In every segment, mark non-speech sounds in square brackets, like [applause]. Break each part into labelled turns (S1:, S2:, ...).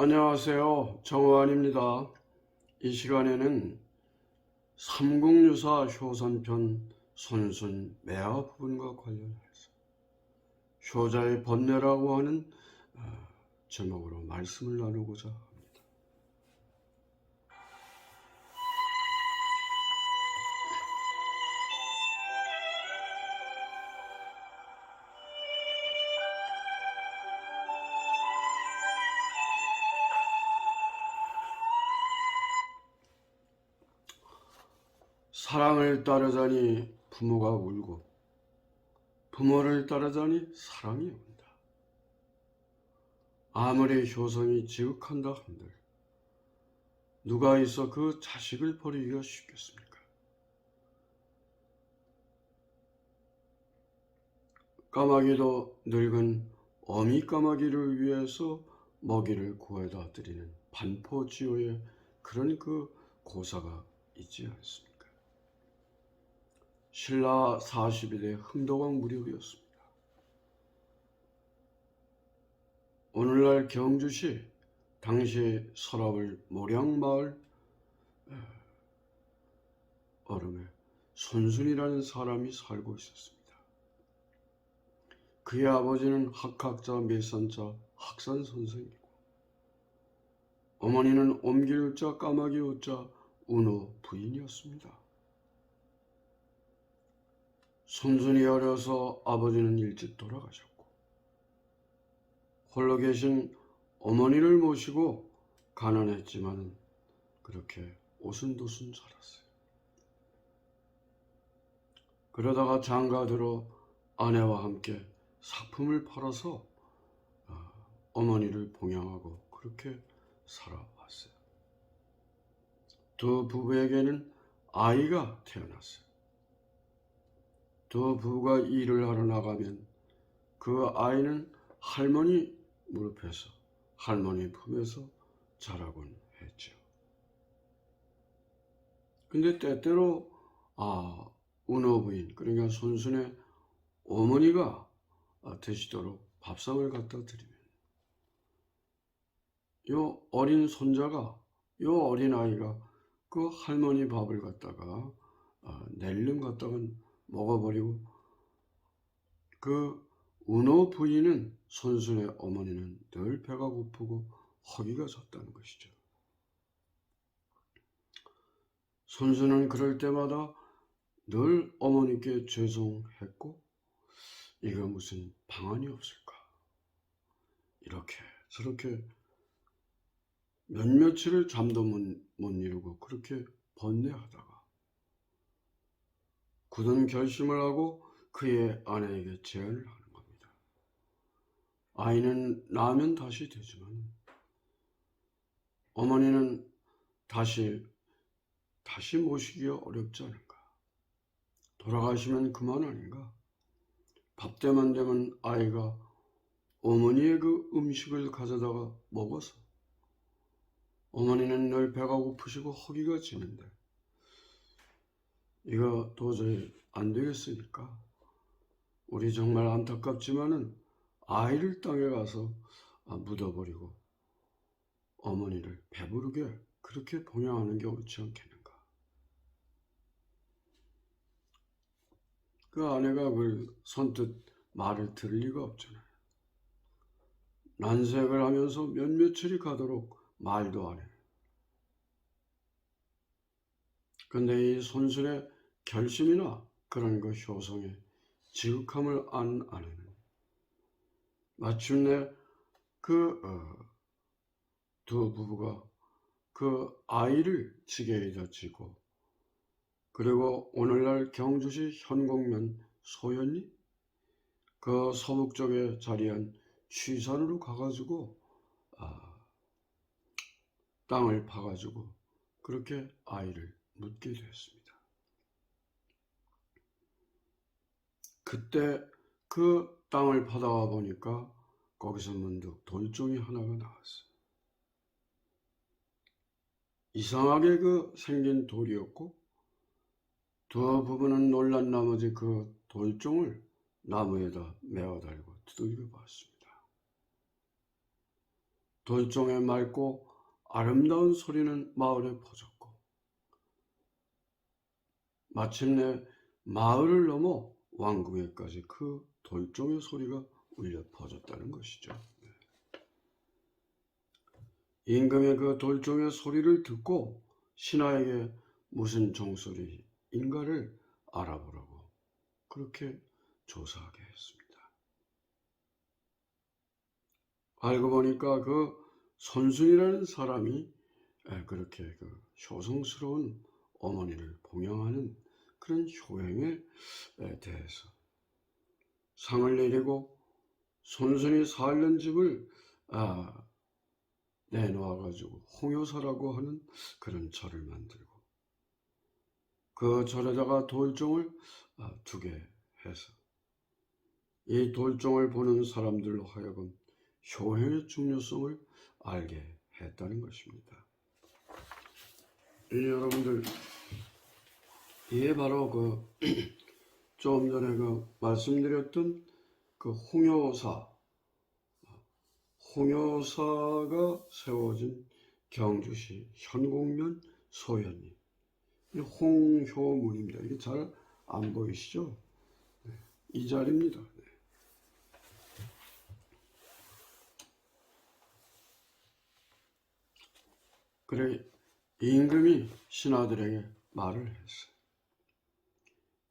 S1: 안녕하세요. 정호환입니다. 이 시간에는 삼국유사 효선편 손순 매화 부분과 관련해서 효자의 번뇌라고 하는 어, 제목으로 말씀을 나누고자 사랑을 따르자니 부모가 울고 부모를 따르자니 사랑이 온다. 아무리 효성이 지극한다 한들 누가 있어 그 자식을 버리기가 쉽겠습니까? 까마귀도 늙은 어미 까마귀를 위해서 먹이를 구해다 드리는 반포지호의 그런 그 고사가 있지 않습니까? 신라 40일의 흥덕왕 무렵이었습니다. 오늘날 경주시 당시 서랍을 모량마을 얼음에 손순이라는 사람이 살고 있었습니다. 그의 아버지는 학학자, 매산자, 학산 선생이고 어머니는 옮길자, 까마귀 웃자, 운호 부인이었습니다. 손순이 어려서 아버지는 일찍 돌아가셨고 홀로 계신 어머니를 모시고 가난했지만 그렇게 오순도순 살았어요. 그러다가 장가 들어 아내와 함께 사품을 팔아서 어, 어머니를 봉양하고 그렇게 살아왔어요. 두 부부에게는 아이가 태어났어요. 두 부부가 일을 하러 나가면 그 아이는 할머니 무릎에서 할머니 품에서 자라곤 했죠. 근데 때때로 아 은호 부인 그러니까 손순의 어머니가 아, 드시도록 밥상을 갖다 드리면 요 어린 손자가 요 어린 아이가 그 할머니 밥을 갖다가 아, 낼름 갖다가 먹어버리고 그 은호 부인은 손순의 어머니는 늘 배가 고프고 허기가 졌다는 것이죠. 손순은 그럴 때마다 늘 어머니께 죄송했고 이거 무슨 방안이 없을까 이렇게 저렇게 몇 며칠을 잠도 못, 못 이루고 그렇게 번뇌하다가 굳은 결심을 하고 그의 아내에게 제안을 하는 겁니다. 아이는 낳으면 다시 되지만 어머니는 다시 다시 모시기가 어렵지 않을까? 돌아가시면 그만 아닌가? 밥 때만 되면 아이가 어머니의 그 음식을 가져다가 먹어서 어머니는 늘 배가 고프시고 허기가 지는데 이거 도저히 안 되겠으니까 우리 정말 안타깝지만은 아이를 땅에 가서 아, 묻어버리고 어머니를 배부르게 그렇게 봉양하는 게 옳지 않겠는가? 그 아내가 그 선뜻 말을 들을 리가 없잖아요. 난색을 하면서 몇 며칠이 가도록 말도 안 해. 근데 이 손술의 결심이나 그런 그 효성의 지극함을 안 아내는 마침내 그두 부부가 그 아이를 지게에다 지고 그리고 오늘날 경주시 현곡면 소연리 그 서북 쪽에 자리한 취산으로 가가지고 아, 땅을 파가지고 그렇게 아이를 묻게 되었습니다. 그때 그 땅을 파다가 보니까 거기서 문득 돌종이 하나가 나왔어요. 이상하게 그 생긴 돌이었고 두 부부는 놀란 나머지 그 돌종을 나무에다 메어 달고 두들겨 봤습니다. 돌종의 맑고 아름다운 소리는 마을에 퍼졌고 마침내 마을을 넘어 왕궁에까지 그 돌종의 소리가 울려 퍼졌다는 것이죠. 네. 임금의 그 돌종의 소리를 듣고 신하에게 무슨 종소리인가를 알아보라고 그렇게 조사하게 했습니다. 알고 보니까 그 손순이라는 사람이 에, 그렇게 그 효성스러운 어머니를 봉양하는 그런 효행에 에, 대해서 상을 내리고 손순이 살던 집을 아, 내놓아가지고 홍요사라고 하는 그런 절을 만들고 그 절에다가 돌종을 아, 두게 해서 이 돌종을 보는 사람들로 하여금 효행의 중요성을 알게 했다는 것입니다. 이 여러분들 이게 바로 그 [clears throat] 좀 전에 그 말씀드렸던 그 홍요사 홍요사가 세워진 경주시 현곡면 소현리 이 홍효문입니다. 이게 잘 안 보이시죠? 네, 이 자리입니다. 네. 그래 임금이 신하들에게 말을 했어요.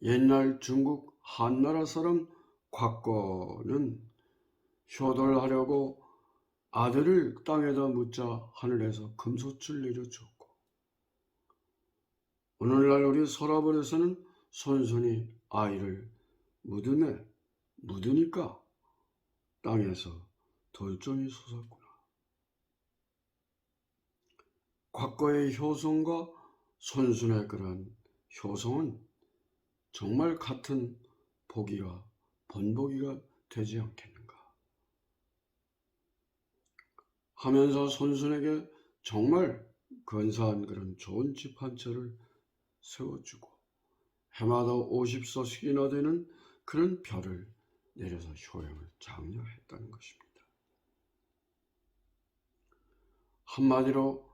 S1: 옛날 중국 한나라 사람 곽거는 효돌하려고 아들을 땅에다 묻자 하늘에서 금소출 내려주었고 오늘날 우리 서라벌에서는 손손이 아이를 묻음에 묻으니까 땅에서 돌종이 솟았구나. 곽거의 효성과 손순의 그런 효성은 정말 같은 보기가 번보기가 되지 않겠는가 하면서 손순에게 정말 근사한 그런 좋은 집 한 채를 세워주고 해마다 50서씩이나 되는 그런 별을 내려서 효행을 장려했다는 것입니다. 한마디로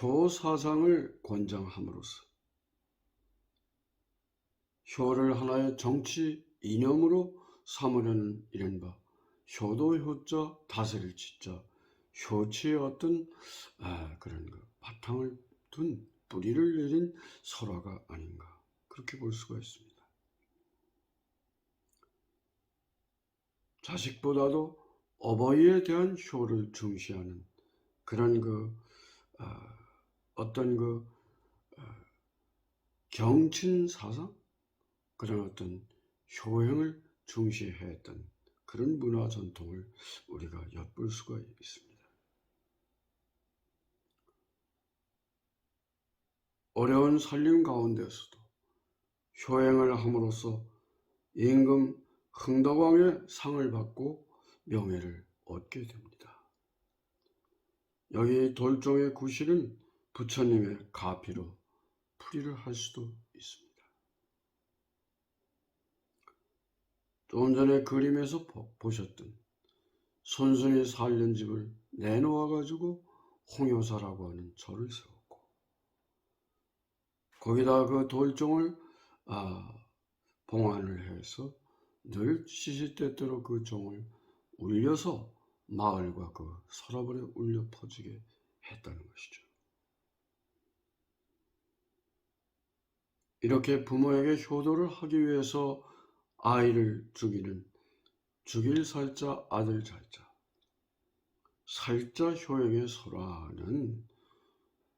S1: 효사상을 권장함으로써 효를 하나의 정치 이념으로 삼으려는 이른바 효도 효자 다스릴 지자 효치의 어떤 아, 그런 그 바탕을 둔 뿌리를 내린 설화가 아닌가 그렇게 볼 수가 있습니다. 자식보다도 어버이에 대한 효를 중시하는 그런 그 아, 어떤 그 아, 경친 사상 그런 어떤 효행을 중시했던 그런 문화 전통을 우리가 엿볼 수가 있습니다. 어려운 살림 가운데서도 효행을 함으로써 임금 흥덕왕의 상을 받고 명예를 얻게 됩니다. 여기 돌종의 구실은 부처님의 가피로 풀이를 할 수도 있습니다. 좀 전에 그림에서 보셨던 손순이 살던 집을 내놓아 가지고 홍요사라고 하는 절을 세웠고 거기다 그 돌종을 아, 봉안을 해서 늘 시시때때로 그 종을 울려서 마을과 그 서랍을에 울려 퍼지게 했다는 것이죠. 이렇게 부모에게 효도를 하기 위해서 아이를 죽이는 죽일 살자 아들 잘자 살자 효행의 설화는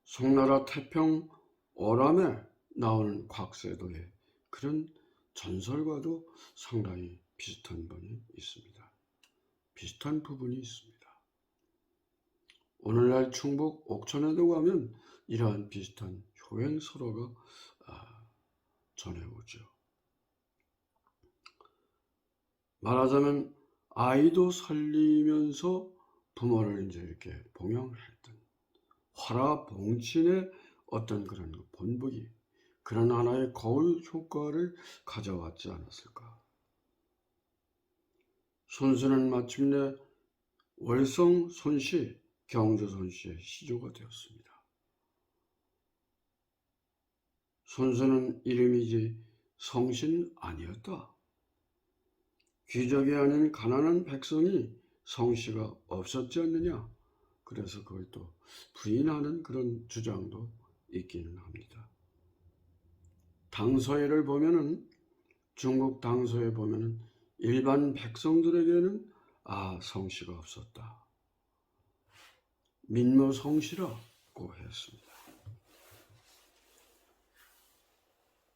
S1: 송나라 태평 어람에 나오는 곽세도의 그런 전설과도 상당히 비슷한 부분이 있습니다. 비슷한 부분이 있습니다. 오늘날 충북 옥천에도 가면 이러한 비슷한 효행 설화가 아, 전해오죠. 말하자면 아이도 살리면서 부모를 이제 이렇게 봉양했던 화라봉친의 어떤 그런 본보기 그런 하나의 거울 효과를 가져왔지 않았을까. 손수는 마침내 월성 손씨 경조선 씨의 시조가 되었습니다. 손수는 이름이지 성신 아니었다. 귀족이 아닌 가난한 백성이 성씨가 없었지 않느냐. 그래서 그걸 또 부인하는 그런 주장도 있기는 합니다. 당서에를 보면은 중국 당서에 보면은 일반 백성들에게는 아 성씨가 없었다. 민무 성씨라고 했습니다.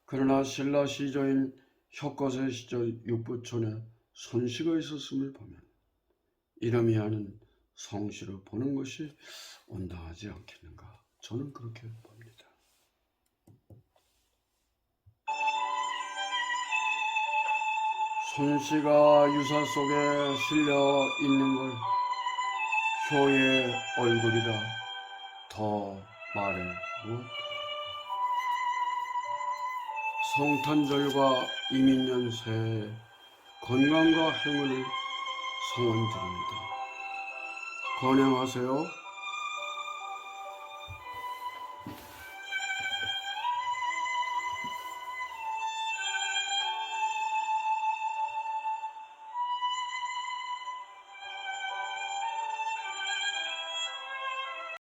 S1: 그러나 신라 시조인 혁거세 시절 육부촌에 손씨가 있었음을 보면 이름이 아닌 성씨로 보는 것이 온당하지 않겠는가 저는 그렇게 봅니다. 손씨가 유사 속에 실려 있는 걸 효의 얼굴이라 더 말해 무엇 성탄절과 이민년 새에 건강과 행운을 성원드립니다. 건행하세요.